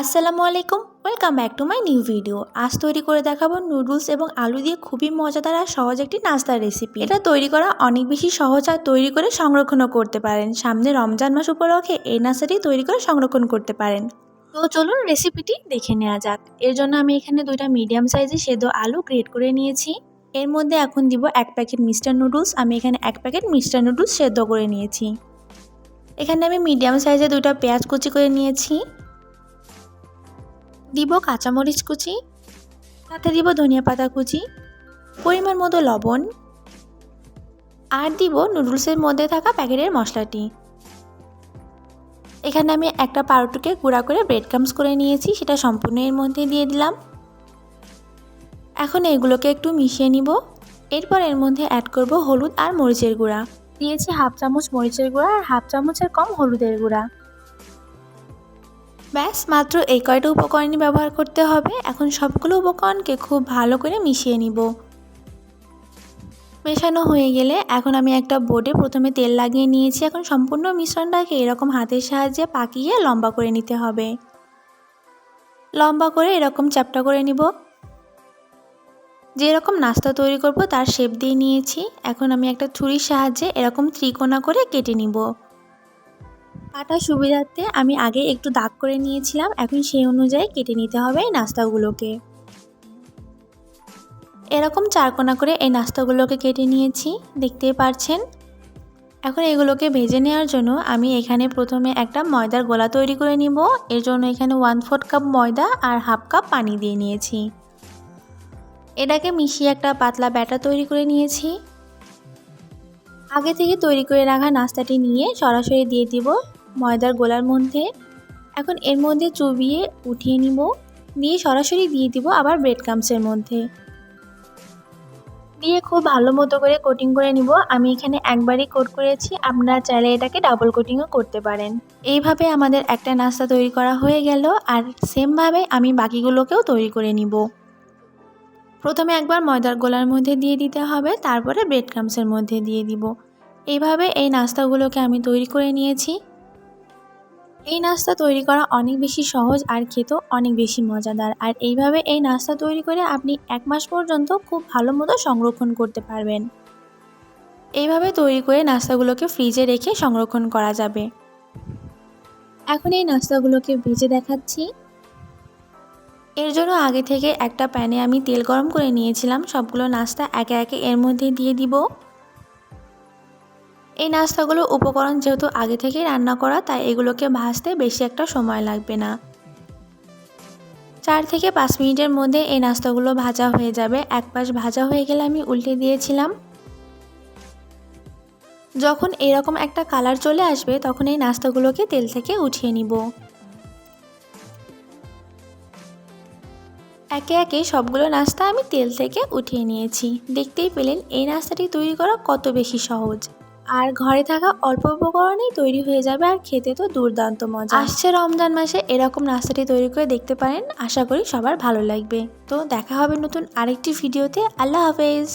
আসসালামু আলাইকুম welcome back to my new video আজ তৈরি করে দেখাবো নুডলস এবং আলু দিয়ে খুবই মজাদার আর সহজ একটি নাস্তার রেসিপি এটা তৈরি করা অনেক বেশি সহজ আর তৈরি করে সংরক্ষণও করতে পারেন। সামনে রমজান মাস উপলক্ষে এই নাস্তাটি তৈরি করে সংরক্ষণ করতে পারেন। তো চলুন রেসিপিটি দেখে নেওয়া যাক। এর জন্য আমি এখানে দুইটা মিডিয়াম সাইজের সেদ্ধ আলু গ্রেট করে নিয়েছি। এর মধ্যে এখন দিব এক প্যাকেট মিস্টার নুডলস আমি এখানে এক প্যাকেট মিস্টার নুডলস সেদ্ধ করে নিয়েছি। এখানে আমি মিডিয়াম সাইজে দুইটা পেঁয়াজ কুচি করে নিয়েছি। দিব কাঁচামরিচ কুচি, সাথে দিব ধনিয়া পাতা কুচি, পরিমাণ মতো লবণ, আর দিব নুডলসের মধ্যে থাকা প্যাকেটের মশলাটি। এখানে আমি একটা পাউরুটিকে গুঁড়া করে ব্রেড ক্রামস করে নিয়েছি, সেটা সম্পূর্ণ এর মধ্যে দিয়ে দিলাম। এখন এগুলোকে একটু মিশিয়ে নিব। এরপর এর মধ্যে অ্যাড করব হলুদ আর মরিচের গুঁড়া। দিয়েছি হাফ চামচ মরিচের গুঁড়া আর হাফ চামচের কম হলুদের গুঁড়া। ব্যাস, মাত্র এই কয়টা উপকরণই ব্যবহার করতে হবে। এখন সবগুলো উপকরণকে খুব ভালো করে মিশিয়ে নিব। মেশানো হয়ে গেলে এখন আমি একটা বোর্ডে প্রথমে তেল লাগিয়ে নিয়েছি। এখন সম্পূর্ণ মিশ্রণটাকে এরকম হাতের সাহায্যে পাকিয়ে লম্বা করে নিতে হবে। লম্বা করে এরকম চ্যাপটা করে নিব। যেরকম নাস্তা তৈরি করব তার শেপ দিয়ে নিয়েছি। এখন আমি একটা ছুরির সাহায্যে এরকম ত্রিকোণা করে কেটে নিব। কাটার সুবিধার্থে আমি আগে একটু দাগ করে নিয়েছিলাম, এখন সেই অনুযায়ী কেটে নিতে হবে এই নাস্তাগুলোকে। এরকম চারকোনা করে এই নাস্তাগুলোকে কেটে নিয়েছি, দেখতেই পারছেন। এখন এগুলোকে ভেজে নেওয়ার জন্য আমি এখানে প্রথমে একটা ময়দার গোলা তৈরি করে নিব। এর জন্য এখানে ওয়ান ফোর্থ কাপ ময়দা আর হাফ কাপ পানি দিয়ে নিয়েছি। এটাকে মিশিয়ে একটা পাতলা ব্যাটার তৈরি করে নিয়েছি। আগে থেকে তৈরি করে রাখা নাস্তাটি নিয়ে সরাসরি দিয়ে দিব। ময়দার গোলার মধ্যে। এখন এর মধ্যে চুবিয়ে উঠিয়ে নিব। দিয়ে সরাসরি দিয়ে দিব আবার ব্রেড ক্রামসের মধ্যে। দিয়ে খুব ভালো মতো করে কোটিং করে নিব। আমি এখানে একবারই কোট করেছি। আপনারা চাইলে এটাকে ডাবল কোটিংও করতে পারেন। এইভাবে আমাদের একটা নাস্তা তৈরি করা হয়ে গেল। আর সেমভাবে আমি বাকিগুলোকেও তৈরি করে নিব। প্রথমে একবার ময়দার গোলার মধ্যে দিয়ে দিতে হবে। তারপরে ব্রেড ক্রামসের মধ্যে দিয়ে দিব। এইভাবে এই নাস্তাগুলোকে আমি তৈরি করে নিয়েছি। এই নাস্তা তৈরি করা অনেক বেশি সহজ আর খেতেও অনেক বেশি মজাদার। আর এইভাবে এই নাস্তা তৈরি করে আপনি এক মাস পর্যন্ত খুব ভালো মতো সংরক্ষণ করতে পারবেন। এইভাবে তৈরি করে নাস্তাগুলোকে ফ্রিজে রেখে সংরক্ষণ করা যাবে। এখন এই নাস্তাগুলোকে ভেজে দেখাচ্ছি। এর জন্য আগে থেকে একটা প্যানে আমি তেল গরম করে নিয়েছিলাম। সবগুলো নাস্তা একে একে এর মধ্যে দিয়ে দিব। এই নাস্তাগুলো উপকরণ যেহেতু আগে থেকেই রান্না করা, তাই এগুলোকে ভাজতে বেশি একটা সময় লাগবে না। চার থেকে পাঁচ মিনিটের মধ্যে এই নাস্তাগুলো ভাজা হয়ে যাবে। এক পাশ ভাজা হয়ে গেলে আমি উল্টে দিয়েছিলাম। যখন এরকম একটা কালার চলে আসবে, তখন এই নাস্তাগুলোকে তেল থেকে উঠিয়ে নিব। একে একে সবগুলো নাস্তা আমি তেল থেকে উঠিয়ে নিয়েছি। দেখতেই পেলেন, এই নাস্তাটি তৈরি করা কত বেশি সহজ। আর ঘরে থাকা অল্প উপকরণেই তৈরি হয়ে যাবে আর খেতে তো দুর্দান্ত মজা। আসছে রমজান মাসে এরকম নাস্তাটি তৈরি করে দেখতে পারেন। আশা করি সবার ভালো লাগবে। তো দেখা হবে নতুন আরেকটি ভিডিওতে। আল্লাহ হাফেজ।